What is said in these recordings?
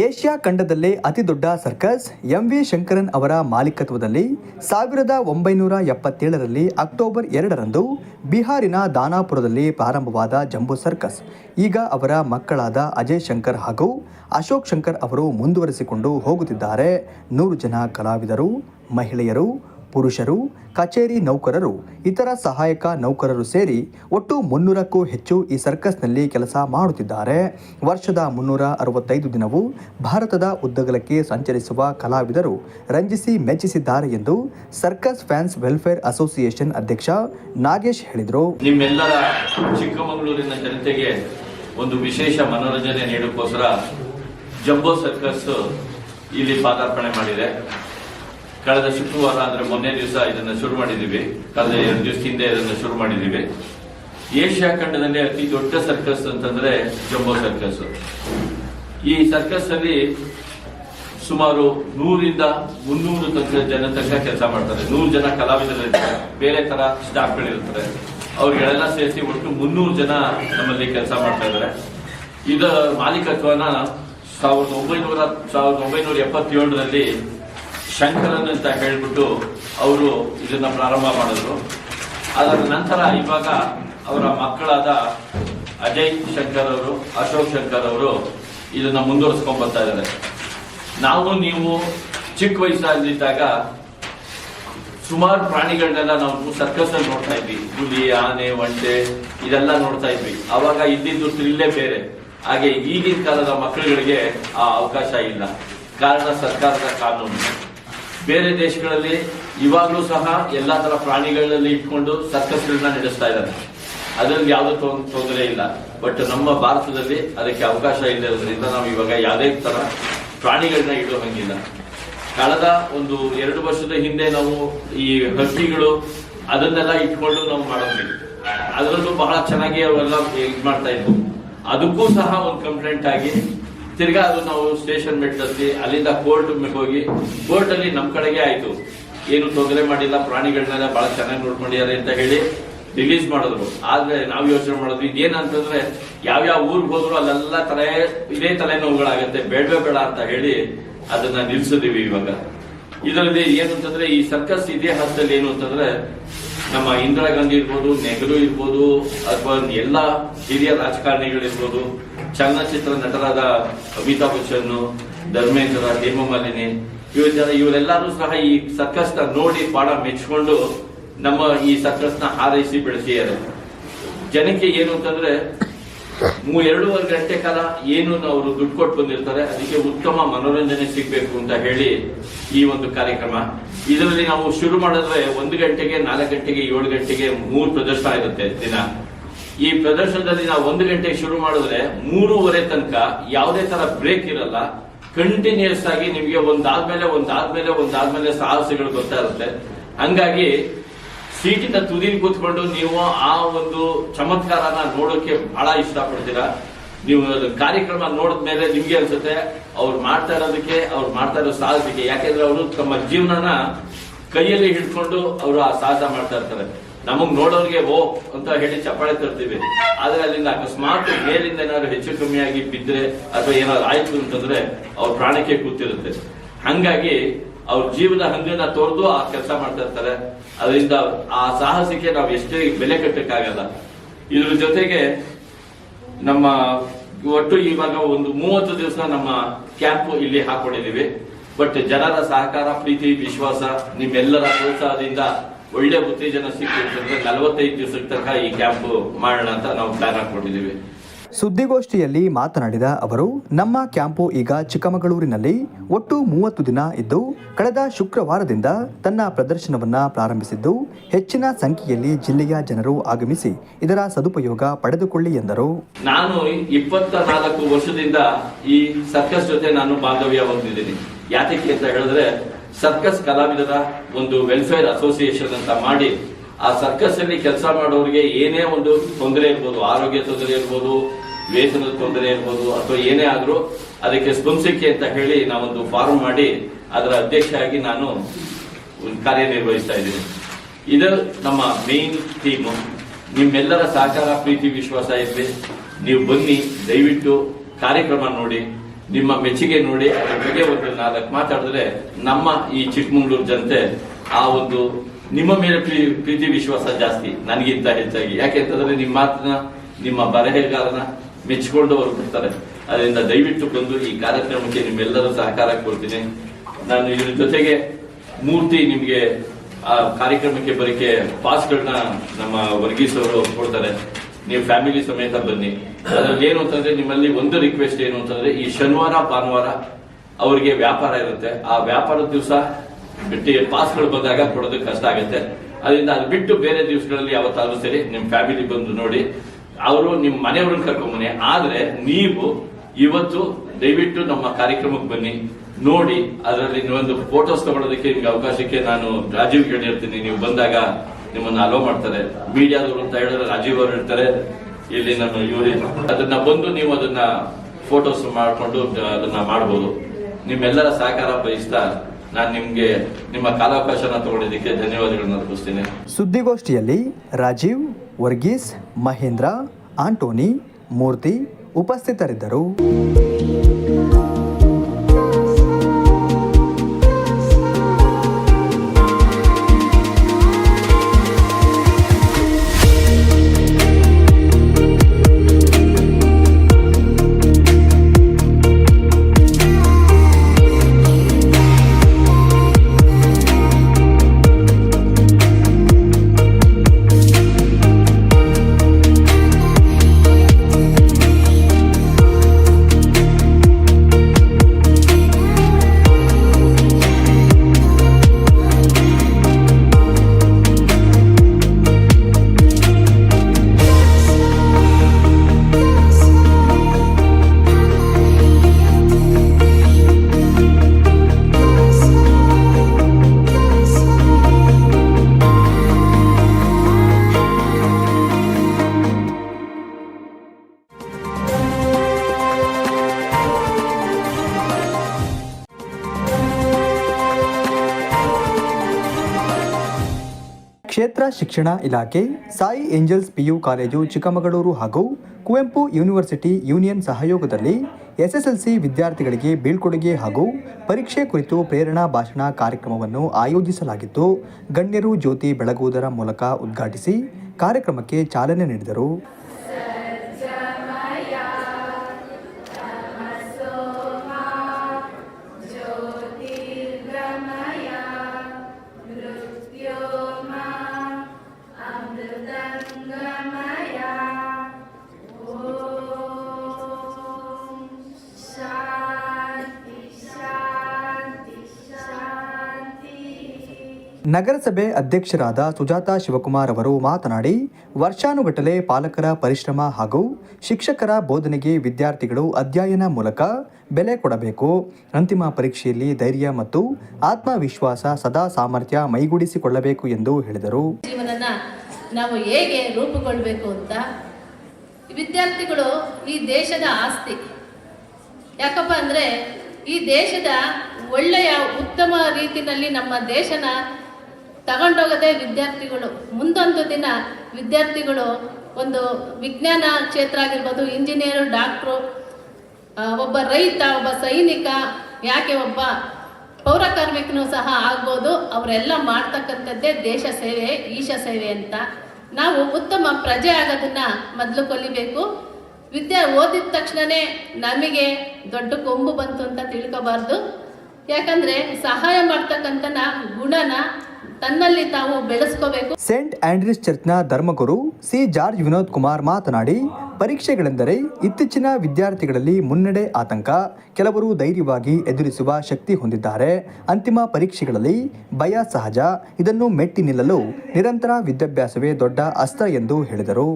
Asia ಖಂಡದಲ್ಲೇ ಅತಿದೊಡ್ಡ circus M V Shankaran ಅವರ ಮಾಲೀಕತ್ವದಲ್ಲಿ ಸಾವಿರದ ಒಂಬೈನೂರ ಎಪ್ಪತ್ತೇಳರಲ್ಲಿ ಅಕ್ಟೋಬರ್ ಎರಡರಂದು ಬಿಹಾರಿನ ದಾನಾಪುರದಲ್ಲಿ ಪ್ರಾರಂಭವಾದ ಜಂಬೂ ಸರ್ಕಸ್. ಈಗ ಅವರ ಮಕ್ಕಳಾದ ಅಜಯ್ ಶಂಕರ್ ಹಾಗೂ ಅಶೋಕ್ ಶಂಕರ್ ಅವರು ಮುಂದುವರಿಸಿಕೊಂಡು ಹೋಗುತ್ತಿದ್ದಾರೆ. ನೂರು ಜನ ಕಲಾವಿದರು, ಮಹಿಳೆಯರು ಪುರುಷರು, ಕಚೇರಿ ನೌಕರರು, ಇತರ ಸಹಾಯಕ ನೌಕರರು ಸೇರಿ ಒಟ್ಟು ಮುನ್ನೂರಕ್ಕೂ ಹೆಚ್ಚು ಈ ಸರ್ಕಸ್ನಲ್ಲಿ ಕೆಲಸ ಮಾಡುತ್ತಿದ್ದಾರೆ. ವರ್ಷದ ಮುನ್ನೂರ ಅರವತ್ತೈದು ದಿನವೂ ಭಾರತದ ಉದ್ದಗಲಕ್ಕೆ ಸಂಚರಿಸುವ ಕಲಾವಿದರು ರಂಜಿಸಿ ಮೆಚ್ಚಿಸಿದ್ದಾರೆ ಎಂದು ಸರ್ಕಸ್ ಫ್ಯಾನ್ಸ್ ವೆಲ್ಫೇರ್ ಅಸೋಸಿಯೇಷನ್ ಅಧ್ಯಕ್ಷ ನಾಗೇಶ್ ಹೇಳಿದರು. ನಿಮ್ಮೆಲ್ಲರ ಚಿಕ್ಕಮಗಳೂರಿನ ಜನತೆಗೆ ಒಂದು ವಿಶೇಷ ಮನೋರಂಜನೆ ನೀಡೋಕ್ಕೋಸ್ಕರ ಜಂಬೋ ಸರ್ಕಸ್ ಇಲ್ಲಿ ಪಾದಾರ್ಪಣೆ ಮಾಡಿದೆ. ಕಳೆದ ಶುಕ್ರವಾರ, ಅಂದ್ರೆ ಮೊನ್ನೆ ದಿವಸ ಇದನ್ನ ಶುರು ಮಾಡಿದೀವಿ. ಕಳೆದ ಎರಡು ದಿವಸ ಹಿಂದೆ ಇದನ್ನ ಶುರು ಮಾಡಿದೀವಿ. ಏಷ್ಯಾ ಖಂಡದಲ್ಲಿ ಅತಿ ದೊಡ್ಡ ಸರ್ಕಸ್ ಅಂತಂದ್ರೆ ಜಂಬೋ ಸರ್ಕಸ್ ಈ ಸರ್ಕಸ್ ಅಲ್ಲಿ ಸುಮಾರು ನೂರಿಂದ ಮುನ್ನೂರು ತನಕ ಜನ ತನಕ ಕೆಲಸ ಮಾಡ್ತಾರೆ. ನೂರು ಜನ ಕಲಾವಿದರು ಇರ್ತಾರೆ ಬೇರೆ ತರ ಸ್ಟಾಫ್ಗಳಿರ್ತಾರೆ. ಅವ್ರಿಗೆಲ್ಲ ಸೇರಿಸಿ ಒಟ್ಟು ಮುನ್ನೂರು ಜನ ನಮ್ಮಲ್ಲಿ ಕೆಲಸ ಮಾಡ್ತಾ ಇದ್ದಾರೆ ಇದರ ಮಾಲೀಕತ್ವನ ಸಾವಿರದ ಒಂಬೈನೂರ ಸಾವಿರದ ಒಂಬೈನೂರ ಎಪ್ಪತ್ತೇಳರಲ್ಲಿ ಶಂಕರನ್ ಅಂತ ಹೇಳ್ಬಿಟ್ಟು ಅವರು ಇದನ್ನ ಪ್ರಾರಂಭ ಮಾಡಿದ್ರು. ಅದರ ನಂತರ ಇವಾಗ ಅವರ ಮಕ್ಕಳಾದ ಅಜಯ್ ಶಂಕರ್ ಅವರು, ಅಶೋಕ್ ಶಂಕರ್ ಅವರು ಇದನ್ನ ಮುಂದುವರಿಸ್ಕೊಂಡ್ ಬರ್ತಾ ಇದ್ದಾರೆ. ನಾವು ನೀವು ಚಿಕ್ಕ ವಯಸ್ಸಾಗಿದ್ದಾಗ ಸುಮಾರು ಪ್ರಾಣಿಗಳನ್ನೆಲ್ಲ ನಾವು ಸರ್ಕಸ್ ಅಲ್ಲಿ ನೋಡ್ತಾ ಇದ್ವಿ. ಹುಲಿ, ಆನೆ, ಒಂಟೆ, ಇದೆಲ್ಲ ನೋಡ್ತಾ ಇದ್ವಿ. ಅವಾಗ ಇದ್ದಿದ್ದು ಥ್ರಿಲ್ಲೇ ಬೇರೆ. ಹಾಗೆ ಈಗಿನ ಕಾಲದ ಮಕ್ಕಳುಗಳಿಗೆ ಆ ಅವಕಾಶ ಇಲ್ಲ. ಕಾರಣ ಸರ್ಕಾರದ ಕಾನೂನು. ಬೇರೆ ದೇಶಗಳಲ್ಲಿ ಇವಾಗಲೂ ಸಹ ಎಲ್ಲ ತರ ಪ್ರಾಣಿಗಳಲ್ಲಿ ಇಟ್ಕೊಂಡು ಸರ್ಕಸ್ಗಳನ್ನ ನಡೆಸ್ತಾ ಇದ್ದಾರೆ. ಅದರಲ್ಲಿ ಯಾವುದೇ ತೊಂದರೆ ಇಲ್ಲ. ಬಟ್ ನಮ್ಮ ಭಾರತದಲ್ಲಿ ಅದಕ್ಕೆ ಅವಕಾಶ ಇಲ್ಲದ್ರಿಂದ ನಾವು ಇವಾಗ ಯಾವುದೇ ತರ ಪ್ರಾಣಿಗಳನ್ನ ಇಡೋ ಹಂಗಿಲ್ಲ. ಕಳೆದ ಒಂದು ಎರಡು ವರ್ಷದ ಹಿಂದೆ ನಾವು ಈ ಹಕ್ಕಿಗಳು ಅದನ್ನೆಲ್ಲ ಇಟ್ಕೊಂಡು ನಾವು ಮಾಡೋದಿಲ್ಲ ಅದರಲ್ಲೂ ಬಹಳ ಚೆನ್ನಾಗಿ ಅವೆಲ್ಲ ಇದು ಮಾಡ್ತಾ ಇದ್ವು. ಅದಕ್ಕೂ ಸಹ ಒಂದು ಕಂಪ್ಲೇಂಟ್ ಆಗಿ ತಿರ್ಗಾ ಅದು ನಾವು ಸ್ಟೇಷನ್ ಮೆಟ್ಲಲ್ಲಿ ಅಲ್ಲಿಂದ ಕೋರ್ಟ್ ಹೋಗಿ ಕೋರ್ಟ್ ಅಲ್ಲಿ ನಮ್ ಕಡೆಗೆ ಆಯ್ತು. ಏನು ತೊಂದರೆ ಮಾಡಿಲ್ಲ, ಪ್ರಾಣಿಗಳನ್ನೆಲ್ಲ ಬಹಳ ಚೆನ್ನಾಗಿ ನೋಡ್ಕೊಂಡಿದ್ದಾರೆ ಅಂತ ಹೇಳಿ ರಿಲೀಸ್ ಮಾಡಿದ್ರು. ಆದ್ರೆ ನಾವು ಯೋಚನೆ ಮಾಡಿದ್ವಿ, ಇದೇನಂತಂದ್ರೆ ಯಾವ್ಯಾವ ಊರ್ಗ್ ಹೋದ್ರು ಅಲ್ಲೆಲ್ಲ ತಲೆ, ಇದೇ ತಲೆನೋವುಗಳಾಗತ್ತೆ, ಬೇಡವೇ ಬೇಡ ಅಂತ ಹೇಳಿ ಅದನ್ನ ನಿಲ್ಸಿದೀವಿ ಇವಾಗ. ಇದರಲ್ಲಿ ಏನು ಅಂತಂದ್ರೆ ಈ ಸರ್ಕಸ್ ಇತಿಹಾಸದಲ್ಲಿ ಏನು ಅಂತಂದ್ರೆ ನಮ್ಮ ಇಂದಿರಾ ಗಾಂಧಿ ಇರ್ಬೋದು, ನೆಹರು ಇರ್ಬೋದು, ಅಥವಾ ಎಲ್ಲ ಹಿರಿಯ ರಾಜಕಾರಣಿಗಳಿರ್ಬೋದು ಚಲನಚಿತ್ರ ನಟರಾದ ಅಮಿತಾಬ್ ಬಚ್ಚನ್ ಧರ್ಮೇಂದ್ರ ಹೇಮಮಾಲಿನಿ ಇವ್ರ ಇವರೆಲ್ಲರೂ ಸಹ ಈ ಸರ್ಕಸ್ನ ನೋಡಿ ಬಹಳ ಮೆಚ್ಕೊಂಡು ನಮ್ಮ ಈ ಸರ್ಕಸ್ನ ಹಾರೈಸಿ ಬೆಳೆಸಿದ್ದಾರೆ. ಜನಕ್ಕೆ ಏನು ಅಂತಂದ್ರೆ ಎರಡೂವರೆ ಗಂಟೆ ಕಾಲ ಏನು ಅವರು ದುಡ್ಡು ಕೊಟ್ಟು ಬಂದಿರ್ತಾರೆ, ಅದಕ್ಕೆ ಉತ್ತಮ ಮನೋರಂಜನೆ ಸಿಗ್ಬೇಕು ಅಂತ ಹೇಳಿ ಈ ಒಂದು ಕಾರ್ಯಕ್ರಮ. ಇದರಲ್ಲಿ ನಾವು ಶುರು ಮಾಡಿದ್ರೆ ಒಂದು ಗಂಟೆಗೆ, ನಾಲ್ಕು ಗಂಟೆಗೆ, ಏಳು ಗಂಟೆಗೆ ಮೂರು ಪ್ರದರ್ಶನ ಇರುತ್ತೆ ದಿನ. ಈ ಪ್ರದರ್ಶನದಲ್ಲಿ ನಾವು ಒಂದು ಗಂಟೆಗೆ ಶುರು ಮಾಡಿದ್ರೆ ಮೂರುವರೆ ತನಕ ಯಾವುದೇ ತರ ಬ್ರೇಕ್ ಇರಲ್ಲ. ಕಂಟಿನ್ಯೂಸ್ ಆಗಿ ನಿಮಗೆ ಒಂದಾದ್ಮೇಲೆ ಒಂದಾದ್ಮೇಲೆ ಒಂದಾದ್ಮೇಲೆ ಸಾಹಸಗಳು ಗೊತ್ತಾ ಇರುತ್ತೆ. ಹಂಗಾಗಿ ಸೀಟಿನ ತುದಿಲಿ ಕೂತ್ಕೊಂಡು ನೀವು ಆ ಒಂದು ಚಮತ್ಕಾರನ ನೋಡೋಕೆ ಬಹಳ ಇಷ್ಟಪಡ್ತೀರಾ? ನೀವು ಕಾರ್ಯಕ್ರಮ ನೋಡಿದ್ಮೇಲೆ ನಿಮ್ಗೆ ಅನ್ಸುತ್ತೆ, ಅವ್ರು ಮಾಡ್ತಾ ಇರೋದಕ್ಕೆ, ಅವ್ರು ಮಾಡ್ತಾ ಇರೋ ಸಾಹಸಕ್ಕೆ. ಯಾಕೆಂದ್ರೆ ಅವರು ತಮ್ಮ ಜೀವನನ ಕೈಯಲ್ಲಿ ಹಿಡ್ಕೊಂಡು ಅವರು ಆ ಸಾಹಸ ಮಾಡ್ತಾ ಇರ್ತಾರೆ. ನಮಗ್ ನೋಡೋರಿಗೆ ಓ ಅಂತ ಹೇಳಿ ಚಪ್ಪಾಳೆ ತರ್ತೀವಿ. ಆದ್ರೆ ಅಲ್ಲಿಂದ ಅಕಸ್ಮಾತ್ ಮೇಲಿಂದ ಏನಾದ್ರು ಹೆಚ್ಚು ಕಮ್ಮಿ ಆಗಿ ಬಿದ್ರೆ ಅಥವಾ ಏನಾದ್ರು ಆಯ್ತು ಅಂತಂದ್ರೆ ಅವ್ರ ಪ್ರಾಣಕ್ಕೆ ಕೂತಿರುತ್ತೆ. ಹಂಗಾಗಿ ಅವ್ರ ಜೀವನ ಹಂಗನ್ನ ತೋರ್ದು ಆ ಕೆಲಸ ಮಾಡ್ತಾ ಇರ್ತಾರೆ. ಅದರಿಂದ ಆ ಸಾಹಸಕ್ಕೆ ನಾವು ಎಷ್ಟೇ ಬೆಲೆ ಕಟ್ಟಕ್ಕಾಗಲ್ಲ. ಇದ್ರ ಜೊತೆಗೆ ನಮ್ಮ ಒಟ್ಟು ಇವಾಗ ಒಂದು ಮೂವತ್ತು ದಿವಸ ನಮ್ಮ ಕ್ಯಾಂಪ್ ಇಲ್ಲಿ ಹಾಕೊಂಡಿದೀವಿ ಬಟ್ ಜನರ ಸಹಕಾರ, ಪ್ರೀತಿ, ವಿಶ್ವಾಸ, ನಿಮ್ಮೆಲ್ಲರ ಪ್ರೋತ್ಸಾಹದಿಂದ ಒಳ್ಳೆ ಉತ್ತೇಜನ ಸಿಕ್ಕಿದ್ರೆ ನಲವತ್ತೈದು ದಿವಸಕ್ಕೆ ತನಕ ಈ ಕ್ಯಾಂಪ್ ಮಾಡೋಣ ಅಂತ ನಾವು ಪ್ಲಾನ್ ಹಾಕೊಂಡಿದ್ದೀವಿ ಸುದ್ದಿಗೋಷ್ಠಿಯಲ್ಲಿ ಮಾತನಾಡಿದ ಅವರು ನಮ್ಮ ಕ್ಯಾಂಪು ಈಗ ಚಿಕ್ಕಮಗಳೂರಿನಲ್ಲಿ ಒಟ್ಟು ಮೂವತ್ತು ದಿನ ಇದ್ದು ಕಳೆದ ಶುಕ್ರವಾರದಿಂದ ತನ್ನ ಪ್ರದರ್ಶನವನ್ನ ಪ್ರಾರಂಭಿಸಿದ್ದು ಹೆಚ್ಚಿನ ಸಂಖ್ಯೆಯಲ್ಲಿ ಜಿಲ್ಲೆಯ ಜನರು ಆಗಮಿಸಿ ಇದರ ಸದುಪಯೋಗ ಪಡೆದುಕೊಳ್ಳಿ ಎಂದರು. ನಾನು ಇಪ್ಪತ್ತ ನಾಲ್ಕು ವರ್ಷದಿಂದ ಈ ಸರ್ಕಸ್ ಜೊತೆ ನಾನು ಬಾಂಧವ್ಯ ಹೊಂದಿದ್ದೀನಿ ಯಾತಕ್ಕೆ ಅಂತ ಹೇಳಿದ್ರೆ ಸರ್ಕಸ್ ಕಲಾವಿದರ ಒಂದು ವೆಲ್ಫೇರ್ ಅಸೋಸಿಯೇಷನ್ ಅಂತ ಮಾಡಿ ಆ ಸರ್ಕಸ್ ಅಲ್ಲಿ ಕೆಲಸ ಮಾಡೋರಿಗೆ ಏನೇ ಒಂದು ತೊಂದರೆ ಇರ್ಬೋದು, ಆರೋಗ್ಯ ತೊಂದರೆ ಇರ್ಬೋದು, ವೇತನದ ತೊಂದರೆ ಇರ್ಬೋದು, ಅಥವಾ ಏನೇ ಆದ್ರೂ ಅದಕ್ಕೆ ಸ್ಪಂದಿಕೆ ಅಂತ ಹೇಳಿ ನಾವೊಂದು ಫಾರ್ಮ್ ಮಾಡಿ ಅದರ ಅಧ್ಯಕ್ಷರಾಗಿ ನಾನು ಕಾರ್ಯನಿರ್ವಹಿಸ್ತಾ ಇದ್ದೀನಿ. ಇದು ನಮ್ಮ ಮೇನ್ ಥೀಮು ನಿಮ್ಮೆಲ್ಲರ ಸಹಕಾರ, ಪ್ರೀತಿ, ವಿಶ್ವಾಸ ಇರಲಿ. ನೀವು ಬನ್ನಿ, ದಯವಿಟ್ಟು ಕಾರ್ಯಕ್ರಮ ನೋಡಿ. ನಿಮ್ಮ ಮೆಚ್ಚುಗೆ ನೋಡಿ, ಅದ್ರ ಬಗ್ಗೆ ಒಂದು ನಾಲ್ಕು ಮಾತಾಡಿದ್ರೆ ನಮ್ಮ ಈ ಚಿಕ್ಕಮಂಗ್ಳೂರು ಜನತೆ ಆ ಒಂದು ನಿಮ್ಮ ಮೇಲೆ ಪ್ರೀ- ಪ್ರೀತಿ ವಿಶ್ವಾಸ ಜಾಸ್ತಿ, ನನಗಿಂತ ಹೆಚ್ಚಾಗಿ. ಯಾಕೆಂತಂದ್ರೆ ನಿಮ್ಮ ಮಾತನ್ನ, ನಿಮ್ಮ ಬರಹಗಾರನ ಮೆಚ್ಚಿಕೊಂಡು ಅವರು ಬಿಡ್ತಾರೆ. ಅದರಿಂದ ದಯವಿಟ್ಟು ಬಂದು ಈ ಕಾರ್ಯಕ್ರಮಕ್ಕೆ ನಿಮ್ಮೆಲ್ಲರೂ ಸಹಕಾರ ಕೊಡ್ತೀನಿ. ನಾನು ಇದ್ರ ಜೊತೆಗೆ ಮೂರ್ತಿ ನಿಮಗೆ ಆ ಕಾರ್ಯಕ್ರಮಕ್ಕೆ ಬರೋಕೆ ಪಾಸ್ಗಳನ್ನ ನಮ್ಮ ವರ್ಗೀಸ್ ಅವರು ಕೊಡ್ತಾರೆ. ನೀವು ಫ್ಯಾಮಿಲಿ ಸಮೇತ ಬನ್ನಿ. ಅದ್ರಲ್ಲಿ ಏನು ಅಂತಂದ್ರೆ ನಿಮ್ಮಲ್ಲಿ ಒಂದು ರಿಕ್ವೆಸ್ಟ್ ಏನು ಅಂತಂದ್ರೆ ಈ ಶನಿವಾರ, ಭಾನುವಾರ ಅವರಿಗೆ ವ್ಯಾಪಾರ ಇರುತ್ತೆ. ಆ ವ್ಯಾಪಾರದ ದಿವಸ ಬಿಟ್ಟು ಪಾಸ್ಗಳು ಬಂದಾಗ ಕೊಡೋದಕ್ಕೆ ಕಷ್ಟ ಆಗುತ್ತೆ. ಅದರಿಂದ ಅದು ಬಿಟ್ಟು ಬೇರೆ ದಿವಸಗಳಲ್ಲಿ ಯಾವತ್ತಾದ್ರೂ ಸರಿ ನಿಮ್ ಫ್ಯಾಮಿಲಿ ಬಂದು ನೋಡಿ, ಅವರು ನಿಮ್ ಮನೆಯವ್ರನ್ನ ಕರ್ಕೊಂಬನ್ನಿ. ಆದ್ರೆ ನೀವು ಇವತ್ತು ದಯವಿಟ್ಟು ನಮ್ಮ ಕಾರ್ಯಕ್ರಮಕ್ಕೆ ಬನ್ನಿ. ನೋಡಿ, ಅದರಲ್ಲಿ ಒಂದು ಫೋಟೋಸ್ ತಗೊಳ್ಳೋದಕ್ಕೆ ನಿಮ್ಗೆ ಅವಕಾಶಕ್ಕೆ ನಾನು ರಾಜೀವ್ ಕೇಳಿರ್ತೀನಿ ನೀವು ಬಂದಾಗ ನಿಮ್ಮನ್ನ ಅಲೋ ಮಾಡ್ತಾರೆ. ಮೀಡಿಯಾದವರು ಅಂತ ಹೇಳಿದ್ರೆ ರಾಜೀವ್ ಅವರು ಇರ್ತಾರೆ. ಇಲ್ಲಿ ನಮ್ಮ ಇವರು ಅದನ್ನ ಬಂದು ನೀವು ಅದನ್ನ ಫೋಟೋಸ್ ಮಾಡಿಕೊಂಡು, ಅದನ್ನ ಮಾಡಬಹುದು ನಿಮ್ಮೆಲ್ಲರ ಸಹಕಾರ ಬಯಸ್ತಾ ನಾನು ನಿಮ್ಗೆ ನಿಮ್ಮ ಕಾಲಾವಕಾಶನ ತಗೊಂಡಿದ್ದಕ್ಕೆ ಧನ್ಯವಾದಗಳನ್ನ ಅರ್ಪಿಸ್ತೀನಿ ಸುದ್ದಿಗೋಷ್ಠಿಯಲ್ಲಿ ರಾಜೀವ್, ವರ್ಗೀಸ್, ಮಹೇಂದ್ರ, ಆಂಟೋನಿ, ಮೂರ್ತಿ ಉಪಸ್ಥಿತರಿದ್ದರು. ಕ್ಷೇತ್ರ ಶಿಕ್ಷಣ ಇಲಾಖೆ, Sai angels PU college, Chikkamagaluru ಹಾಗೂ ಕುವೆಂಪು ಯೂನಿವರ್ಸಿಟಿ ಯೂನಿಯನ್ ಸಹಯೋಗದಲ್ಲಿ ಎಸ್ಎಸ್ಎಲ್ಸಿ ವಿದ್ಯಾರ್ಥಿಗಳಿಗೆ ಬೀಳ್ಕೊಡುಗೆ ಹಾಗೂ ಪರೀಕ್ಷೆ ಕುರಿತು ಪ್ರೇರಣಾ ಭಾಷಣ ಕಾರ್ಯಕ್ರಮವನ್ನು ಆಯೋಜಿಸಲಾಗಿತ್ತು. ಗಣ್ಯರು ಜ್ಯೋತಿ ಬೆಳಗುವುದರ ಮೂಲಕ ಉದ್ಘಾಟಿಸಿ ಕಾರ್ಯಕ್ರಮಕ್ಕೆ ಚಾಲನೆ ನೀಡಿದರು. ನಗರಸಭೆ ಅಧ್ಯಕ್ಷರಾದ ಸುಜಾತಾ ಶಿವಕುಮಾರ್ ಅವರು ಮಾತನಾಡಿ, ವರ್ಷಾನುಗಟ್ಟಲೆ ಪಾಲಕರ ಪರಿಶ್ರಮ ಹಾಗೂ ಶಿಕ್ಷಕರ ಬೋಧನೆಗೆ ವಿದ್ಯಾರ್ಥಿಗಳು ಅಧ್ಯಯನ ಮೂಲಕ ಬೆಲೆ ಕೊಡಬೇಕು. ಅಂತಿಮ ಪರೀಕ್ಷೆಯಲ್ಲಿ ಧೈರ್ಯ ಮತ್ತು ಆತ್ಮವಿಶ್ವಾಸ ಸದಾ ಸಾಮರ್ಥ್ಯ ಮೈಗೂಡಿಸಿಕೊಳ್ಳಬೇಕು ಎಂದು ಹೇಳಿದರು. ನಾವು ಹೇಗೆ ಅಂತ ವಿದ್ಯಾರ್ಥಿಗಳು ಈ ದೇಶದ ಆಸ್ತಿ. ಯಾಕಪ್ಪ ಅಂದರೆ ಈ ದೇಶದ ಒಳ್ಳೆಯ ಉತ್ತಮ ರೀತಿಯಲ್ಲಿ ನಮ್ಮ ದೇಶನ ತಗೊಂಡೋಗೋದೇ ವಿದ್ಯಾರ್ಥಿಗಳು, ಮುಂದೊಂದು ದಿನ ವಿದ್ಯಾರ್ಥಿಗಳು ಒಂದು ವಿಜ್ಞಾನ ಕ್ಷೇತ್ರ ಆಗಿರ್ಬೋದು, ಇಂಜಿನಿಯರು, ಡಾಕ್ಟ್ರು ಒಬ್ಬ ರೈತ, ಒಬ್ಬ ಸೈನಿಕ, ಯಾಕೆ ಒಬ್ಬ ಪೌರ ಕಾರ್ಮಿಕನೂ ಸಹ ಆಗ್ಬೋದು. ಅವರೆಲ್ಲ ಮಾಡ್ತಕ್ಕಂಥದ್ದೇ ದೇಶ ಸೇವೆ, ಈಶ ಸೇವೆ ಅಂತ. ನಾವು ಉತ್ತಮ ಪ್ರಜೆ ಆಗೋದನ್ನ ಮೊದಲು ಕೊಲಿಬೇಕು. ವಿದ್ಯೆ ಓದಿದ ತಕ್ಷಣನೇ ನಮಗೆ ದೊಡ್ಡ ಕೊಂಬು ಬಂತು ಅಂತ ತಿಳ್ಕೋಬಾರ್ದು. ಯಾಕಂದ್ರೆ ಸಹಾಯ ಮಾಡ್ತಕ್ಕಂಥ ಗುಣನ ತನ್ನಲ್ಲಿ ತಾವು ಬೆಳೆಸ್ಕೋಬೇಕು. ಸೇಂಟ್ ಆಂಡ್ರೀಸ್ ಚರ್ಚ್ನ ಧರ್ಮಗುರು ಸಿ ಜಾರ್ಜ್ ವಿನೋದ್ ಕುಮಾರ್ ಮಾತನಾಡಿ ಪರೀಕ್ಷೆಗಳೆಂದರೆ ಇತ್ತೀಚಿನ ವಿದ್ಯಾರ್ಥಿಗಳಲ್ಲಿ ಮುನ್ನಡೆ ಆತಂಕ ಕೆಲವರು ಧೈರ್ಯವಾಗಿ ಎದುರಿಸುವ ಶಕ್ತಿ ಹೊಂದಿದ್ದಾರೆ. ಅಂತಿಮ ಪರೀಕ್ಷೆಗಳಲ್ಲಿ ಭಯ ಸಹಜ ಇದನ್ನು ಮೆಟ್ಟಿ ನಿಲ್ಲಲು ನಿರಂತರ ವಿದ್ಯಾಭ್ಯಾಸವೇ ದೊಡ್ಡ ಅಸ್ತ್ರ ಎಂದು ಹೇಳಿದರು.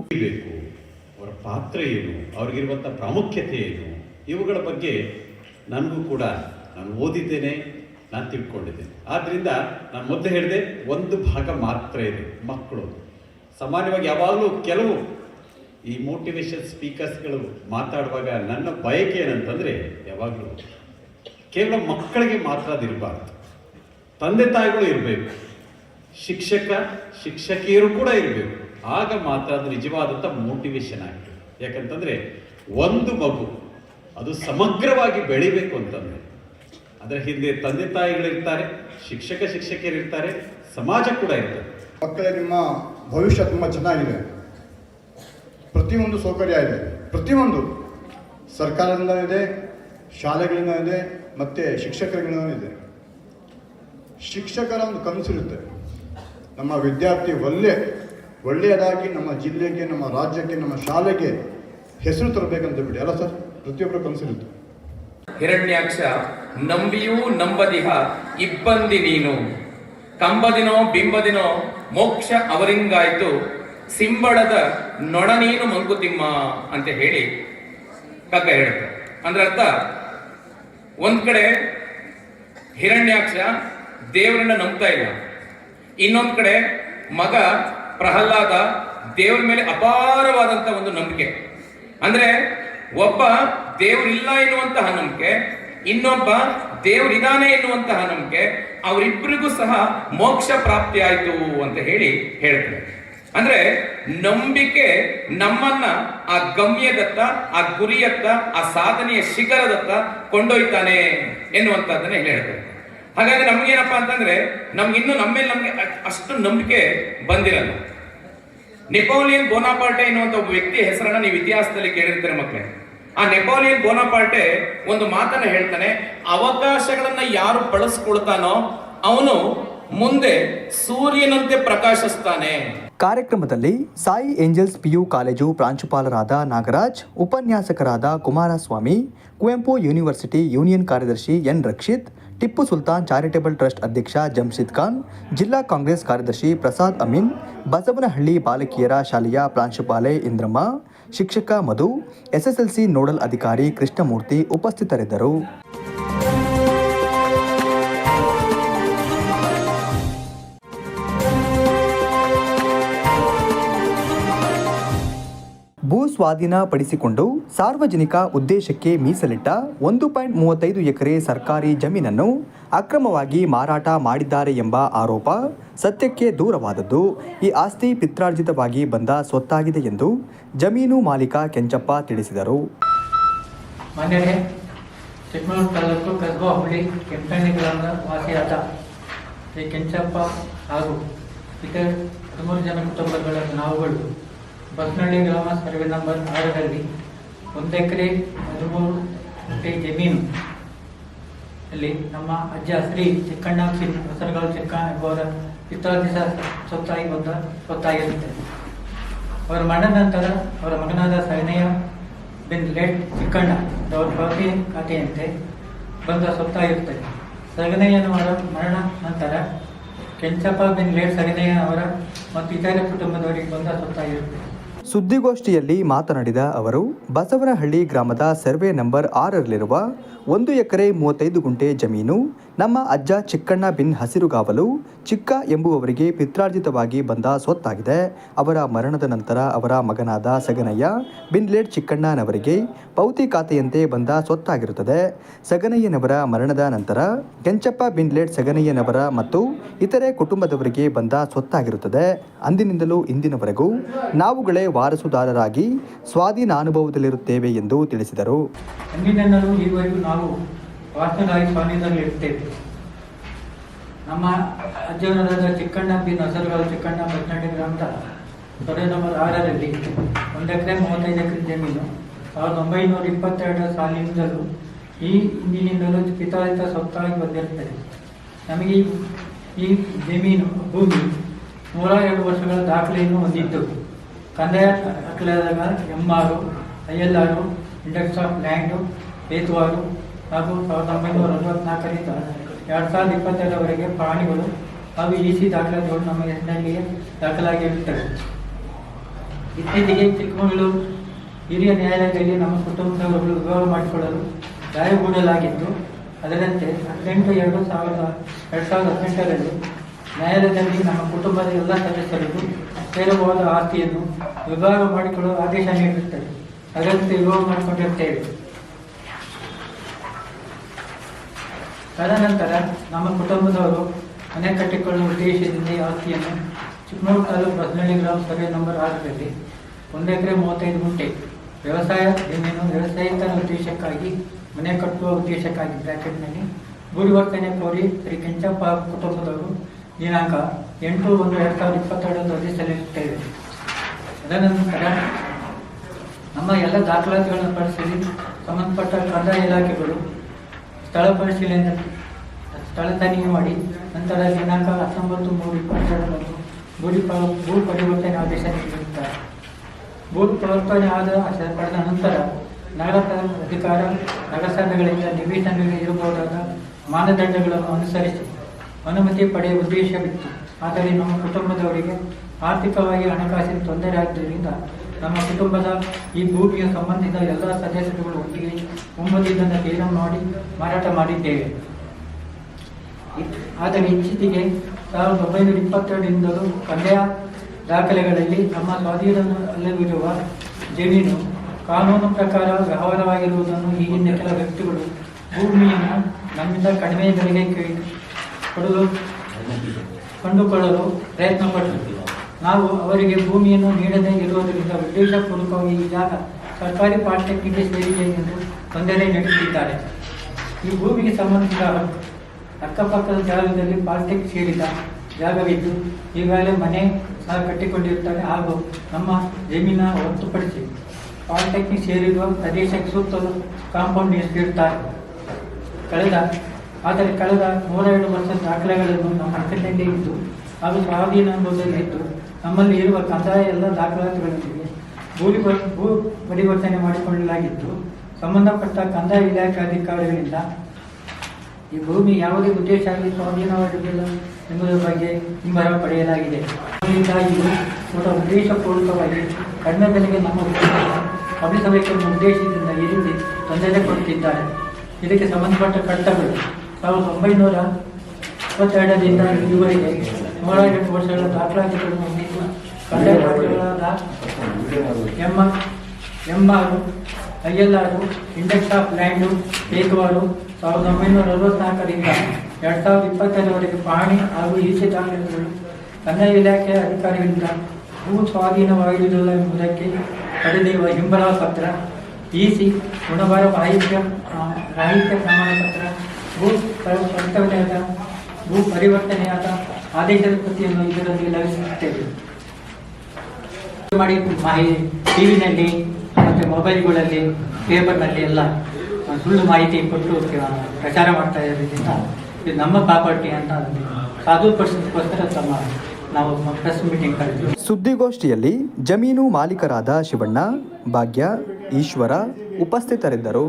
ಅವರ ಪಾತ್ರ ಏನು? ಅವ್ರಿಗಿರುವಂಥ ಪ್ರಾಮುಖ್ಯತೆ ಏನು? ಇವುಗಳ ಬಗ್ಗೆ ನನಗೂ ಕೂಡ ನಾನು ಓದಿದ್ದೇನೆ. ನಾನು ತಿಳ್ಕೊಂಡಿದ್ದೇನೆ ಆದ್ದರಿಂದ ನಾನು ಮೊದಲು ಹೇಳಿದೆ, ಒಂದು ಭಾಗ ಮಾತ್ರ ಇದೆ, ಮಕ್ಕಳು. ಸಾಮಾನ್ಯವಾಗಿ ಯಾವಾಗಲೂ ಕೆಲವು ಈ ಮೋಟಿವೇಶನ್ ಸ್ಪೀಕರ್ಸ್ಗಳು ಮಾತಾಡುವಾಗ ನನ್ನ ಬಯಕೆ ಏನಂತಂದರೆ, ಯಾವಾಗಲೂ ಕೇವಲ ಮಕ್ಕಳಿಗೆ ಮಾತ್ರ ಅದಿರಬಾರ್ದು ತಂದೆ ತಾಯಿಗಳು ಇರಬೇಕು, ಶಿಕ್ಷಕ, ಶಿಕ್ಷಕಿಯರು ಕೂಡ ಇರಬೇಕು. ಆಗ ಮಾತ್ರ ಅದು ನಿಜವಾದಂಥ ಮೋಟಿವೇಶನ್ ಆಗ್ತದೆ. ಯಾಕಂತಂದರೆ, ಒಂದು ಮಗು ಅದು ಸಮಗ್ರವಾಗಿ ಬೆಳಿಬೇಕು ಅಂತಂದರೆ ಅದರ ಹಿಂದೆ ತಂದೆ ತಾಯಿಗಳಿರ್ತಾರೆ ಶಿಕ್ಷಕ ಶಿಕ್ಷಕಿಯರಿರ್ತಾರೆ ಸಮಾಜ ಕೂಡ ಇರ್ತದೆ. ಮಕ್ಕಳೇ ನಿಮ್ಮ ಭವಿಷ್ಯ ತುಂಬ ಚೆನ್ನಾಗಿದೆ. ಪ್ರತಿಯೊಂದು ಸೌಕರ್ಯ ಇದೆ. ಪ್ರತಿಯೊಂದು ಸರ್ಕಾರದಿಂದ ಇದೆ ಶಾಲೆಗಳಿಂದ ಇದೆ ಮತ್ತು ಶಿಕ್ಷಕರಿಂದ ಇದೆ. ಶಿಕ್ಷಕರ ಒಂದು ಕನಸಿರುತ್ತೆ ನಮ್ಮ ವಿದ್ಯಾರ್ಥಿ ಒಳ್ಳೆ ಒಳ್ಳೆಯದಾಗಿ ನಮ್ಮ ಜಿಲ್ಲೆಗೆ ನಮ್ಮ ರಾಜ್ಯಕ್ಕೆ ನಮ್ಮ ಶಾಲೆಗೆ ಹೆಸರು ತರಬೇಕಂತ ಬಿಡಿ. ಅಲ್ಲ ಸರ್? ಪ್ರತಿಯೊಬ್ಬರ ಕನಸಿರುತ್ತೆ. ಹಿರಣ್ಯಾಕ್ಷ ನಂಬಿಯೂ ನಂಬದಿಹ, ಇಬ್ಬಂದಿ ನೀನು. ಕಂಬದಿನೋ ಬಿಂಬದಿನೋ ಮೋಕ್ಷ ಅವರಿಂಗಾಯ್ತು. ಸಿಂಬಳದ ನೊಣ ನೀನು ಮಂಕುತಿಮ್ಮ ಅಂತ ಹೇಳಿ ಕಗ್ಗ ಹೇಳುತ್ತೆ. ಅಂದ್ರೆ ಅರ್ಥ, ಒಂದ್ ಕಡೆ ಹಿರಣ್ಯಾಕ್ಷ ದೇವರನ್ನ ನಂಬ್ತಾ ಇಲ್ಲ. ಇನ್ನೊಂದ್ ಕಡೆ ಮಗ ಪ್ರಹ್ಲಾದ ದೇವರ ಮೇಲೆ ಅಪಾರವಾದಂತ ಒಂದು ನಂಬಿಕೆ. ಅಂದ್ರೆ ಒಬ್ಬ ದೇವರಿಲ್ಲ ಎನ್ನುವಂತಹ ನಂಬಿಕೆ ಇನ್ನೊಬ್ಬ ದೇವರಿದಾನೆ ಎನ್ನುವಂತಹ ನಂಬಿಕೆ ಅವರಿಬ್ಬರಿಗೂ ಸಹ ಮೋಕ್ಷ ಪ್ರಾಪ್ತಿ ಆಯ್ತು ಅಂತ ಹೇಳಿ ಹೇಳ್ತಾರೆ. ಅಂದ್ರೆ ನಂಬಿಕೆ ನಮ್ಮನ್ನ ಆ ಗಮ್ಯದತ್ತ ಆ ಗುರಿಯತ್ತ ಆ ಸಾಧನೆಯ ಶಿಖರದತ್ತ ಕೊಂಡೊಯ್ತಾನೆ ಎನ್ನುವಂಥದ್ದನ್ನ ಹೇಳ್ತಾರೆ. ಹಾಗಾದ್ರೆ ನಮ್ಗೇನಪ್ಪಾ ಅಂತಂದ್ರೆ ನಮ್ಗೆ ಇನ್ನು ನಮ್ಮ ಮೇಲೆ ನಮ್ಗೆ ಅಷ್ಟು ನಂಬಿಕೆ ಬಂದಿರಲ್ಲ. ನೆಪೋಲಿಯನ್ ಬೋನಾಪಾರ್ಟೆ ಎನ್ನುವಂತ ಒಬ್ಬ ವ್ಯಕ್ತಿ ಹೆಸರನ್ನ ನೀವು ಇತಿಹಾಸದಲ್ಲಿ ಕೇಳಿರ್ತೀರ ಮಕ್ಕಳೇ ಆ ನೆಪೋಲಿಯನ್ ಬೋನಪಾರ್ಟೆ ಒಂದು ಮಾತನ್ನ ಹೇಳ್ತಾನೆ, ಅವಕಾಶಗಳನ್ನ ಯಾರು ಬಳಸ್ಕೊಳ್ತಾನೋ ಅವನು ಮುಂದೆ ಸೂರ್ಯನಂತೆ ಪ್ರಕಾಶಿಸ್ತಾನೆ. ಕಾರ್ಯಕ್ರಮದಲ್ಲಿ ಸಾಯಿ ಏಂಜಲ್ಸ್ ಪಿಯು ಕಾಲೇಜು ಪ್ರಾಂಶುಪಾಲರಾದ ನಾಗರಾಜ್, ಉಪನ್ಯಾಸಕರಾದ ಕುಮಾರಸ್ವಾಮಿ, ಕುವೆಂಪು ಯೂನಿವರ್ಸಿಟಿ ಯೂನಿಯನ್ ಕಾರ್ಯದರ್ಶಿ N Rakshith, Tipu Sultan charitable trust ಅಧ್ಯಕ್ಷ ಜಮ್ಷಿದ್ ಖಾನ್, ಜಿಲ್ಲಾ ಕಾಂಗ್ರೆಸ್ ಕಾರ್ಯದರ್ಶಿ ಪ್ರಸಾದ್ ಅಮೀನ್, ಬಸವನಹಳ್ಳಿ ಬಾಲಕಿಯರ ಶಾಲೆಯ ಪ್ರಾಂಶುಪಾಲೆ ಇಂದ್ರಮ್ಮ ಶಿಕ್ಷಕ ಮಧು ಎಸ್ಎಸ್ಎಲ್ಸಿ ನೋಡಲ್ ಅಧಿಕಾರಿ ಕೃಷ್ಣಮೂರ್ತಿ ಉಪಸ್ಥಿತರಿದ್ದರು. ಭೂ ಸ್ವಾಧೀನ ಪಡಿಸಿಕೊಂಡು ಸಾರ್ವಜನಿಕ ಉದ್ದೇಶಕ್ಕೆ ಮೀಸಲಿಟ್ಟ ಒಂದು ಪಾಯಿಂಟ್ ಮೂವತ್ತೈದು ಎಕರೆ ಸರ್ಕಾರಿ ಜಮೀನನ್ನು ಅಕ್ರಮವಾಗಿ ಮಾರಾಟ ಮಾಡಿದ್ದಾರೆ ಎಂಬ ಆರೋಪ ಸತ್ಯಕ್ಕೆ ದೂರವಾದದ್ದು. ಈ ಆಸ್ತಿ ಪಿತ್ರಾರ್ಜಿತವಾಗಿ ಬಂದ ಸ್ವತ್ತಾಗಿದೆ ಎಂದು ಜಮೀನು ಮಾಲೀಕ ಕೆಂಚಪ್ಪ ತಿಳಿಸಿದರು. ಕೆಂಚಪ್ಪ ಹಾಗೂ ಇತರ ಹದಿಮೂರು ಜನ ಕುಟುಂಬಗಳ ನಾವುಗಳು ಬಸ್ನಳ್ಳಿ ಗ್ರಾಮ ಸರ್ವೆ ನಂಬರ್ ಆರರಲ್ಲಿ ಒಂದು ಎಕರೆ ಹದಿಮೂರು ಗುಂಟೆ ಜಮೀನು. ಅಲ್ಲಿ ನಮ್ಮ ಅಜ್ಜ ಶ್ರೀ ಚಿಕ್ಕಣ್ಣ ಹೆಸರುಗಳು ಚಿಕ್ಕ ಎಂಬುವರ ಪಿತ್ರಾರ್ಜಿತ ಸ್ವತ್ತಾಗಿ ಬಂದ ಸ್ವತ್ತಾಗಿರುತ್ತೆ ಅವರ ಮರಣ ನಂತರ ಅವರ ಮಗನಾದ ಸೈನಯ್ಯ ಬಿನ್ ಲೇಟ್ ಚಿಕ್ಕಣ್ಣ ಅವರ ಪಾವತಿ ಖಾತೆಯಂತೆ ಬಂದ ಸ್ವತ್ತಾಗಿರುತ್ತದೆ ಸಗನಯ್ಯನವರ ಮರಣ ನಂತರ ಕೆಂಚಪ್ಪ ಬಿನ್ ಲೇಟ್ ಸಗನಯ್ಯ ಅವರ ಮತ್ತು ಇತರೆ ಕುಟುಂಬದವರಿಗೆ ಬಂದ ಸ್ವತ್ತಾಗಿರುತ್ತದೆ ಸುದ್ದಿಗೋಷ್ಠಿಯಲ್ಲಿ ಮಾತನಾಡಿದ ಅವರು ಬಸವನಹಳ್ಳಿ ಗ್ರಾಮದ ಸರ್ವೆ ನಂಬರ್ ಆರರಲ್ಲಿರುವ ಒಂದು ಎಕರೆ ಮೂವತ್ತೈದು ಗುಂಟೆ ಜಮೀನು ನಮ್ಮ ಅಜ್ಜ ಚಿಕ್ಕಣ್ಣ ಬಿನ್ ಹಸಿರುಗಾವಲು ಚಿಕ್ಕ ಎಂಬುವವರಿಗೆ ಪಿತ್ರಾರ್ಜಿತವಾಗಿ ಬಂದ ಸ್ವತ್ತಾಗಿದೆ. ಅವರ ಮರಣದ ನಂತರ ಅವರ ಮಗನಾದ ಸಗನಯ್ಯ ಬಿನ್ ಲೇಟ್ ಚಿಕ್ಕಣ್ಣನವರಿಗೆ ಪೌತಿ ಖಾತೆಯಂತೆ ಬಂದ ಸ್ವತ್ತಾಗಿರುತ್ತದೆ. ಸಗನಯ್ಯನವರ ಮರಣದ ನಂತರ ಕೆಂಚಪ್ಪ ಬಿನ್ ಲೇಟ್ ಸಗನಯ್ಯನವರ ಮತ್ತು ಇತರೆ ಕುಟುಂಬದವರಿಗೆ ಬಂದ ಸ್ವತ್ತಾಗಿರುತ್ತದೆ. ಅಂದಿನಿಂದಲೂ ಇಂದಿನವರೆಗೂ ನಾವುಗಳೇ ವಾರಸುದಾರರಾಗಿ ಸ್ವಾಧೀನಾನುಭವದಲ್ಲಿರುತ್ತೇವೆ ಎಂದು ತಿಳಿಸಿದರು. ಈವರೆಗೂ ನಾವು ಇರ್ತೇವೆ ನಮ್ಮ ಅಜ್ಜವರಾದ ಚಿಕ್ಕಣ್ಣ ಬಿ ನಸರುಗಳ ಚಿಕ್ಕಣ್ಣ ಬಟ್ನಾಡಿ ಗ್ರಾಮದ ಸೊರೆ ನಂಬರ್ ಆರರಲ್ಲಿ ಒಂದು ಎಕರೆ ಮೂವತ್ತೈದು ಎಕರೆ ಜಮೀನು ಸಾವಿರದ ಒಂಬೈನೂರ ಇಪ್ಪತ್ತೆರಡರ ಸಾಲಿನಿಂದಲೂ ಈ ಹಿಂದಿನಿಂದಲೂ ಪಿತಾಯಿತ ಸ್ವತ್ತಾಗಿ ಬಂದಿರುತ್ತದೆ. ನಮಗೆ ಈ- ಜಮೀನು, ಭೂಮಿ ನೂರ ಎರಡು ವರ್ಷಗಳ ದಾಖಲೆಯನ್ನು ಹೊಂದಿದ್ದು. ಕಂದಾಯ ದಾಖಲಾದಾಗ M R I L R index of land ಹೇತುವಾರು ಹಾಗೂ ಸಾವಿರದ ಒಂಬೈನೂರ ಅರವತ್ನಾಲ್ಕರಿಂದ ಎರಡು ಸಾವಿರದ ಇಪ್ಪತ್ತೆರಡರವರೆಗೆ ಪ್ರಾಣಿಗಳು ಹಾಗೂ ಇ ಸಿ ದಾಖಲಾತಿಗಳು ನಮ್ಮ ಹೆಸರಿನಲ್ಲಿಯೇ ದಾಖಲಾಗಿರುತ್ತವೆ. ಇತ್ತೀಚೆಗೆ ಚಿಕ್ಕಮಗಳೂರು ಹಿರಿಯ ನ್ಯಾಯಾಲಯದಲ್ಲಿ ನಮ್ಮ ಕುಟುಂಬದವರುಗಳು ವಿವಾಹ ಮಾಡಿಕೊಳ್ಳಲು ಗಾಯಗೂಡಲಾಗಿದ್ದು ಅದರಂತೆ ಹದಿನೆಂಟು ಎರಡು ಸಾವಿರದ ಎರಡು ಸಾವಿರದ ಹದಿನೆಂಟರಲ್ಲಿ ನ್ಯಾಯಾಲಯದಲ್ಲಿ ನಮ್ಮ ಕುಟುಂಬದ ಎಲ್ಲ ಸದಸ್ಯರಿಗೂ ಸೇರಬಹುದಾದ ಆಸ್ತಿಯನ್ನು ವಿವಾಹ ಮಾಡಿಕೊಳ್ಳಲು ಆದೇಶ ನೀಡುತ್ತದೆ ಅದರಂತೆ ವಿವಾಹ ಮಾಡಿಕೊಂಡಿರುತ್ತೇವೆ ತದನಂತರ ನಮ್ಮ ಕುಟುಂಬದವರು ಮನೆ ಕಟ್ಟಿಕೊಳ್ಳುವ ಉದ್ದೇಶದಿಂದ ಆಸ್ತಿಯನ್ನು ಚಿಕ್ಕಮಗಳೂರು ತಾಲೂಕು ಬಸನಹಳ್ಳಿ ಗ್ರಾಮ ಸರ್ವೆ ನಂಬರ್ ಆರರಲ್ಲಿ ಒಂದು ಎಕರೆ ಮೂವತ್ತೈದು ಗುಂಟೆ ವ್ಯವಸಾಯ ಜಮೀನು ವ್ಯವಸಾಯೇತರ ಉದ್ದೇಶಕ್ಕಾಗಿ, ಮನೆ ಕಟ್ಟುವ ಉದ್ದೇಶಕ್ಕಾಗಿ ಬ್ರಾಕೆಟ್ನಲ್ಲಿ ಗೂಡಿವರ್ತನೆ ಕೋರಿ ಶ್ರೀ ಕೆಂಚಪ್ಪ ಕುಟುಂಬದವರು ದಿನಾಂಕ ಎಂಟು ಒಂದು ಎರಡು ಸಾವಿರದ ಇಪ್ಪತ್ತೆರಡರಂದು ಅರ್ಜಿ ಸಲ್ಲಿಸುತ್ತೇವೆ. ತದನಂತರ ನಮ್ಮ ಎಲ್ಲ ದಾಖಲಾತಿಗಳನ್ನು ಪರಿಶೀಲಿಸಿ, ಸಂಬಂಧಪಟ್ಟ ಕಂದಾಯ ಇಲಾಖೆಗಳು ಸ್ಥಳ ಪರಿಶೀಲನೆ ಸ್ಥಳ ತನಿಖೆ ಮಾಡಿ, ನಂತರ ದಿನಾಂಕ ಹತ್ತೊಂಬತ್ತು ಮೂರು ಇಪ್ಪತ್ತೆರಡರಂದು ಭೂ ಪರಿವರ್ತನೆ ಆದೇಶ ನೀಡಿರುತ್ತಾರೆ ಭೂ ಪರಿವರ್ತನೆ ಆದ ಪಡೆದ ನಂತರ ನಗರ ಅಧಿಕಾರ ನಗರಸಭೆಗಳಿಂದ ನಿವೇಶನಗಳಿಗೆ ಇರಬಹುದಾದ ಮಾನದಂಡಗಳನ್ನು ಅನುಸರಿಸಿ ಅನುಮತಿ ಪಡೆಯುವ ಉದ್ದೇಶವಿತ್ತು. ಆದರೆ ನಮ್ಮ ಕುಟುಂಬದವರಿಗೆ ಆರ್ಥಿಕವಾಗಿ ಹಣಕಾಸಿನ ತೊಂದರೆ ಆದ್ದರಿಂದ ನಮ್ಮ ಕುಟುಂಬದ ಈ ಭೂಮಿಯ ಸಂಬಂಧಿತ ಎಲ್ಲ ಸದಸ್ಯರುಗಳು ಒಟ್ಟಿಗೆ ಒಮ್ಮತದಿಂದ ತೀರ್ಮಾನ ಮಾಡಿ ಮಾರಾಟ ಮಾಡಿದ್ದೇವೆ. ಆದರೆ ಇತ್ತೀಚೆಗೆ ಸಾವಿರದ ಒಂಬೈನೂರ ಇಪ್ಪತ್ತೆರಡರಿಂದಲೂ ಕಂದಾಯ ದಾಖಲೆಗಳಲ್ಲಿ ನಮ್ಮ ಸ್ವಾಧೀನದಲ್ಲಿರುವ ಜಮೀನು ಕಾನೂನು ಪ್ರಕಾರ ವ್ಯವಹಾರವಾಗಿರುವುದನ್ನು ಈ ಹಿಂದೆ ಕೆಲ ವ್ಯಕ್ತಿಗಳು ಭೂಮಿಯನ್ನು ನಮ್ಮಿಂದ ಕಡಿಮೆ ಬೆಲೆಗೆ ಕೊಡಲು ಕಂಡುಕೊಳ್ಳಲು ಪ್ರಯತ್ನ ಪಟ್ಟರು ನಾವು ಅವರಿಗೆ ಭೂಮಿಯನ್ನು ನೀಡದೇ ಇರುವುದರಿಂದ ಉದ್ದೇಶಪೂರ್ವಕವಾಗಿ ಈ ಜಾಗ ಸರ್ಕಾರಿ ಪಾಠಕ್ಕೆ ಸೇರಿದೆ ಎಂದು ತೊಂದರೆ ನೀಡುತ್ತಿದ್ದಾರೆ ಈ ಭೂಮಿಗೆ ಸಂಬಂಧಿಸಿದ ಅಕ್ಕಪಕ್ಕದ ಜಾಗದಲ್ಲಿ ಪಾಲ್ಟೆಕ್ ಸೇರಿದ ಜಾಗವಿದ್ದು, ಈಗಾಗಲೇ ಮನೆ ಸಹ ಕಟ್ಟಿಕೊಂಡಿರುತ್ತಾರೆ ಹಾಗೂ ನಮ್ಮ ಜಮೀನ ಹೊರತುಪಡಿಸಿ ಪಾಲಿಟೆಕ್ನಿಕ್ ಸೇರಿರುವ ಪ್ರದೇಶಕ್ಕೆ ಸುತ್ತಲೂ ಕಾಂಪೌಂಡ್ ನಿರ್ಮಿಸಿರುತ್ತಾರೆ. ಕಳೆದ, ಆದರೆ ಕಳೆದ ಮೂರೆರಡು ವರ್ಷ ದಾಖಲೆಗಳನ್ನು ನಮ್ಮ ಹೆಸರಿನಲ್ಲಿ ಇದ್ದು ಹಾಗೂ ಸ್ವಾಧೀನದಲ್ಲಿದ್ದು ನಮ್ಮಲ್ಲಿ ಇರುವ ಕಂದಾಯ ಎಲ್ಲ ದಾಖಲಾತಿಗಳೊಂದಿಗೆ ಭೂಮಿ ಭೂ ಪರಿವರ್ತನೆ ಮಾಡಿಕೊಳ್ಳಲಾಗಿದ್ದು ಸಂಬಂಧಪಟ್ಟ ಕಂದಾಯ ಇಲಾಖೆ ಅಧಿಕಾರಿಗಳಿಂದ ಈ ಭೂಮಿ ಯಾವುದೇ ಉದ್ದೇಶ ಆಗಲಿ ಸ್ವಾಧೀನವಾಗಿರಲಿಲ್ಲ ಎಂಬುದರ ಬಗ್ಗೆ ಹಿಂಬರ ಪಡೆಯಲಾಗಿದೆ. ಇದು ಕೂಡ ಉದ್ದೇಶಪೂರ್ವಕವಾಗಿ ಕಡಿಮೆ ಬೆಲೆಗೆ ನಮ್ಮ ಕಬಳಿಸಬೇಕೆಂಬ ಉದ್ದೇಶದಿಂದ ರೀತಿ ತೊಂದರೆ ಕೊಡುತ್ತಿದ್ದಾರೆ. ಇದಕ್ಕೆ ಸಂಬಂಧಪಟ್ಟ ಕಟ್ಟಗಳು ಸಾವಿರದ ಒಂಬೈನೂರ ಇಪ್ಪತ್ತೆರಡರಿಂದ ಇದುವರೆಗೆ ನೂರ ಎಂಟು ವರ್ಷಗಳ ದಾಖಲಾತಿಗಳನ್ನು ಹೊಂದಿರುವ ದಾಖಲೆಗಳಾದ ಎಂ ಆರು ಆರು ಇಂಡೆಕ್ಸ್ ಆಫ್ ಲ್ಯಾಂಡು ಏಕವಾರು ಸಾವಿರದ ಒಂಬೈನೂರ ಅರವತ್ನಾಲ್ಕರಿಂದ ಎರಡು ಸಾವಿರದ ಇಪ್ಪತ್ತೈದರವರೆಗೆ ಪಹಣಿ ಹಾಗೂ ಈಚೆ ದಾಖಲೆಗಳು ಕಂದಾಯ ಇಲಾಖೆಯ ಅಧಿಕಾರಿಗಳಿಂದ ಭೂ ಸ್ವಾಧೀನವಾಗಿರುವುದಿಲ್ಲ ಎಂಬುದಕ್ಕೆ ಪಡೆದಿರುವ ಹಿಂಬಲ ಪತ್ರ ಇಸಿ ಗುಣಭಾರ ಮಾಹಿತ್ಯ ರಾಹಿತ್ಯ ಪ್ರಮಾಣ ಪತ್ರ ಭೂ ಪರಿವರ್ತನೆಯಾದ ಭೂ ಪರಿವರ್ತನೆಯಾದ ಆದೇಶದ ಕೃತಿಯನ್ನು ಇದರೊಂದಿಗೆ ಲಭಿಸುತ್ತೇವೆ ಮಾಡಿ ಮಾಹಿತಿ ಟಿವಿನಲ್ಲಿ ಮತ್ತು ಮೊಬೈಲ್ಗಳಲ್ಲಿ, ಪೇಪರ್ನಲ್ಲಿ ಎಲ್ಲ ಸುಳ್ಳು ಮಾಹಿತಿ ಕೊಟ್ಟು ಪ್ರಚಾರ ಮಾಡ್ತಾ ಇರೋದ್ರಿಂದ ಇದು ನಮ್ಮ ಪ್ರಾಪರ್ಟಿ ಅಂತ ಸಾಧುಪಡಿಸೋದಕ್ಕೋಸ್ಕರ ತಮ್ಮ ನಾವು ಸುದ್ದಿಗೋಷ್ಠಿಯಲ್ಲಿ ಜಮೀನು ಮಾಲೀಕರಾದ ಶಿವಣ್ಣ, ಭಾಗ್ಯ, ಈಶ್ವರ ಉಪಸ್ಥಿತರಿದ್ದರು.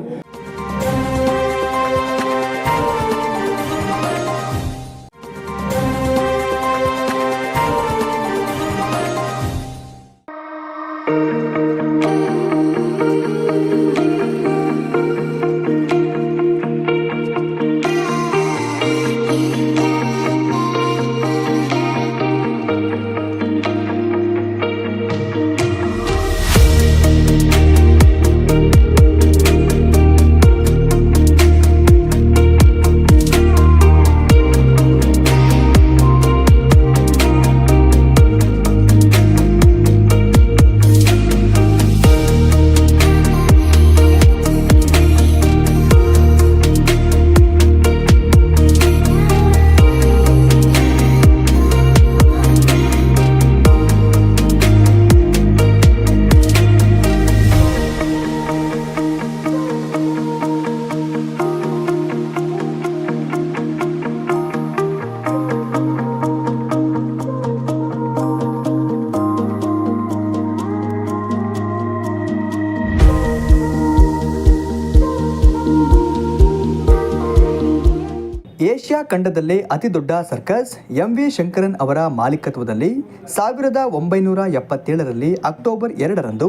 ಏಷ್ಯಾ ಖಂಡದಲ್ಲೇ ಅತಿದೊಡ್ಡ ಸರ್ಕಸ್ ಎಂ ವಿ ಶಂಕರನ್ ಅವರ ಮಾಲೀಕತ್ವದಲ್ಲಿ ಸಾವಿರದ ಒಂಬೈನೂರ ಎಪ್ಪತ್ತೇಳರಲ್ಲಿ ಅಕ್ಟೋಬರ್ ಎರಡರಂದು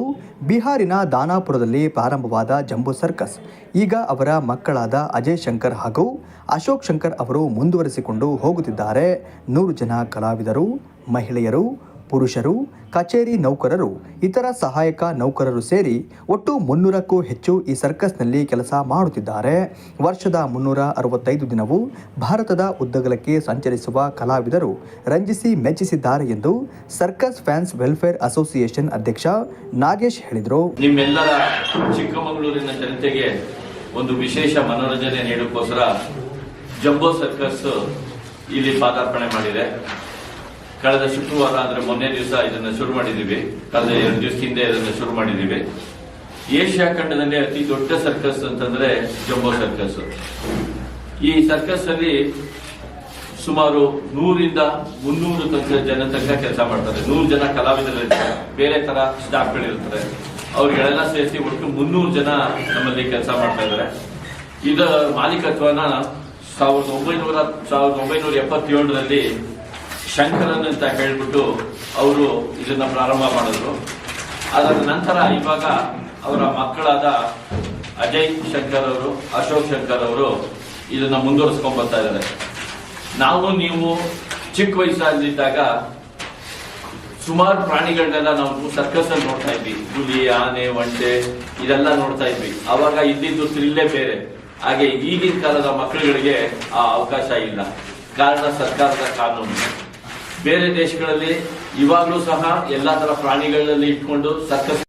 ಬಿಹಾರಿನ ದಾನಾಪುರದಲ್ಲಿ ಪ್ರಾರಂಭವಾದ ಜಂಬೂ ಸರ್ಕಸ್. ಈಗ ಅವರ ಮಕ್ಕಳಾದ ಅಜಯ್ ಶಂಕರ್ ಹಾಗೂ ಅಶೋಕ್ ಶಂಕರ್ ಅವರು ಮುಂದುವರಿಸಿಕೊಂಡು ಹೋಗುತ್ತಿದ್ದಾರೆ. ನೂರು ಜನ ಕಲಾವಿದರು, ಮಹಿಳೆಯರು ಪುರುಷರು, ಕಚೇರಿ ನೌಕರರು, ಇತರ ಸಹಾಯಕ ನೌಕರರು ಸೇರಿ ಒಟ್ಟು ಮುನ್ನೂರಕ್ಕೂ ಹೆಚ್ಚು ಈ ಸರ್ಕಸ್ನಲ್ಲಿ ಕೆಲಸ ಮಾಡುತ್ತಿದ್ದಾರೆ. ವರ್ಷದ ಮುನ್ನೂರ ಅರವತ್ತೈದು ದಿನವೂ ಭಾರತದ ಉದ್ದಗಲಕ್ಕೆ ಸಂಚರಿಸುವ ಕಲಾವಿದರು ರಂಜಿಸಿ ಮೆಚ್ಚಿಸಿದ್ದಾರೆ ಎಂದು ಸರ್ಕಸ್ ಫ್ಯಾನ್ಸ್ ವೆಲ್ಫೇರ್ ಅಸೋಸಿಯೇಷನ್ ಅಧ್ಯಕ್ಷ ನಾಗೇಶ್ ಹೇಳಿದರು. ನಿಮ್ಮೆಲ್ಲರ ಚಿಕ್ಕಮಗಳೂರಿನ ಜನತೆಗೆ ಒಂದು ವಿಶೇಷ ಮನೋರಂಜನೆ ನೀಡೋಕ್ಕೋಸ್ಕರ ಜಂಬೋ ಸರ್ಕಸ್ ಇಲ್ಲಿ ಪಾದಾರ್ಪಣೆ ಮಾಡಿದೆ. ಕಳೆದ ಶುಕ್ರವಾರ, ಅಂದ್ರೆ ಮೊನ್ನೆ ದಿವಸ ಇದನ್ನ ಶುರು ಮಾಡಿದ್ದೀವಿ ಕಳೆದ ಎರಡು ದಿವಸ ಹಿಂದೆ ಇದನ್ನ ಶುರು ಮಾಡಿದ್ದೀವಿ ಏಷ್ಯಾ ಖಂಡದಲ್ಲಿ ಅತಿ ದೊಡ್ಡ ಸರ್ಕಸ್ ಅಂತಂದ್ರೆ ಜಂಬೋ ಸರ್ಕಸ್ ಈ ಸರ್ಕಸ್ ಅಲ್ಲಿ ಸುಮಾರು ನೂರಿಂದ ಮುನ್ನೂರು ಜನ ತನಕ ಕೆಲಸ ಮಾಡ್ತಾರೆ. ನೂರು ಜನ ಕಲಾವಿದರು ಬೇರೆ ತರ ಸ್ಟಾಫ್ಗಳಿರ್ತಾರೆ. ಅವ್ರಿಗೆಲ್ಲ ಸೇರಿಸಿ ಒಟ್ಟು ಮುನ್ನೂರು ಜನ ನಮ್ಮಲ್ಲಿ ಕೆಲಸ ಮಾಡ್ತಾ ಇದ್ದಾರೆ ಇದರ ಮಾಲೀಕತ್ವನ ಸಾವಿರದ ಒಂಬೈನೂರ ಸಾವಿರದ ಒಂಬೈನೂರ ಎಪ್ಪತ್ತೇಳರಲ್ಲಿ ಶಂಕರನ್ ಅಂತ ಹೇಳ್ಬಿಟ್ಟು ಅವರು ಇದನ್ನ ಪ್ರಾರಂಭ ಮಾಡಿದ್ರು. ಅದರ ನಂತರ ಇವಾಗ ಅವರ ಮಕ್ಕಳಾದ ಅಜಯ್ ಶಂಕರ್ ಅವರು, ಅಶೋಕ್ ಶಂಕರ್ ಅವರು ಇದನ್ನ ಮುಂದುವರಿಸ್ಕೊಂಡ್ ಬರ್ತಾ ಇದ್ದಾರೆ. ನಾವು ನೀವು ಚಿಕ್ಕ ವಯಸ್ಸಲ್ಲಿದ್ದಾಗ ಸುಮಾರು ಪ್ರಾಣಿಗಳನ್ನೆಲ್ಲ ನಾವು ಸರ್ಕಸ್ ಅಲ್ಲಿ ನೋಡ್ತಾ ಇದ್ವಿ. ಹುಲಿ, ಆನೆ, ಒಂಟೆ, ಇದೆಲ್ಲ ನೋಡ್ತಾ ಇದ್ವಿ. ಅವಾಗ ಇದ್ದಿದ್ದು ಥ್ರಿಲ್ಲೇ ಬೇರೆ. ಹಾಗೆ ಈಗಿನ ಕಾಲದ ಮಕ್ಕಳುಗಳಿಗೆ ಆ ಅವಕಾಶ ಇಲ್ಲ. ಕಾರಣ ಸರ್ಕಾರದ ಕಾನೂನು. ಬೇರೆ ದೇಶಗಳಲ್ಲಿ ಇವಾಗಲೂ ಸಹ ಎಲ್ಲಾ ತರ ಪ್ರಾಣಿಗಳಲ್ಲಿ ಇಟ್ಕೊಂಡು ಸರ್ಕಸ್